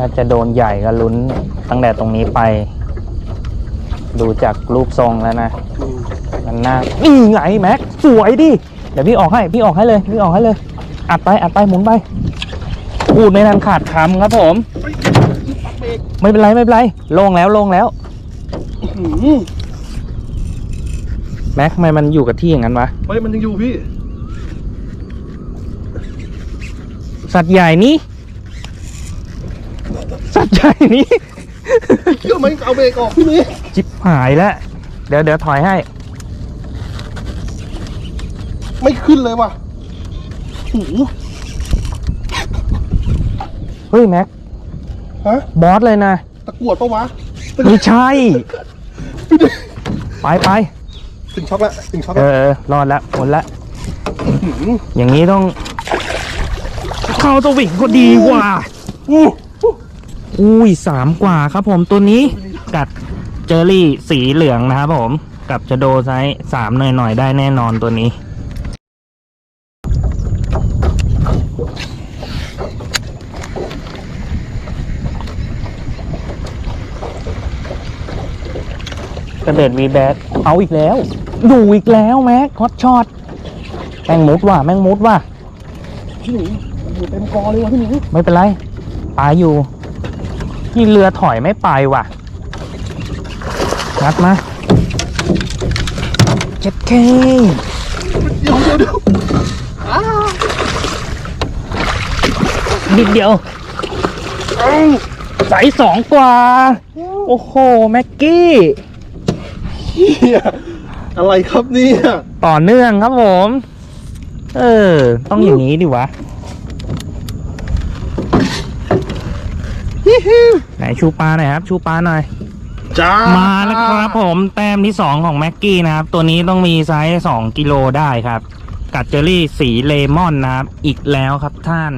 น่าจะโดนใหญ่ก็ลุ้นตั้งแต่ตรงนี้ไป ดูจากรูปทรงแล้วนะมันน่านี่ไงแม็กสวยดิเดี๋ยวพี่ออกให้พี่ออกให้เลยพี่ออกให้เลย อัดไปอัดไปหมุนไปพูดในนั้นขาดคำครับผมเบรกไม่เป็นไรไม่เป็นไรโล่งแล้วโล่งแล้วหืมแม็กทำไมมันอยู่กับที่อย่างนั้นวะเฮ้ยมันยังอยู่พี่ สัตว์ใหญ่นี่ สัตว์ใหญ่นี่เชื่อไหมเอาเบรกออกพี่นี้จิบหายแล้ว เดี๋ยวเดี๋ยวถอยให้ ไม่ขึ้นเลยว่ะโอ้โหเฮ้ยแม็ก ฮะบอสเลยนะ ตะกรวดปะวะไม่ใช่ ไปไปถึงช็อกละถึงช็อกเอละอเออรอดแล้วหมดละหืมอย่างนี้ต้อง เข้าตัววิ่งก็ดีกว่าอู้ อุ้ยสามกว่าครับผมตัวนี้กัดเจอรี่สีเหลืองนะครับผมกับจะโดไซส์สามหน่อยๆได้แน่นอนตัวนี้ กระเด็ดวีแบดเอาอีกแล้ว ดูอีกแล้วแม็กฮอตช็อตแม่งมุดว่ะแม่งมุดว่ะพี่หนูอยู่เต็มกอเลยวะพี่หนูไม่เป็นไรปลาอยู่ นี่เรือถอยไม่ไปว่ะ งัดมาเจ็ดเคเดี๋ยวเดี๋ยวเดี๋ยวอ้าวนิดเดียวเอ้าใสสองกว่า โอ้โห แม็กกี้เฮียอะไรครับเนี่ย ต่อเนื่องครับผม เออ ต้องอย่างนี้ดิวะ ฮิฮิว ไหนชูปลาหน่อยครับ ชูปลาหน่อยจ้ามาแล้วครับผมแต้มที่สองของแม็กกี้นะครับ ตัวนี้ต้องมีไซส์สองกิโลได้ครับ กัดเจอรี่สีเลมอนนะครับ อีกแล้วครับท่าน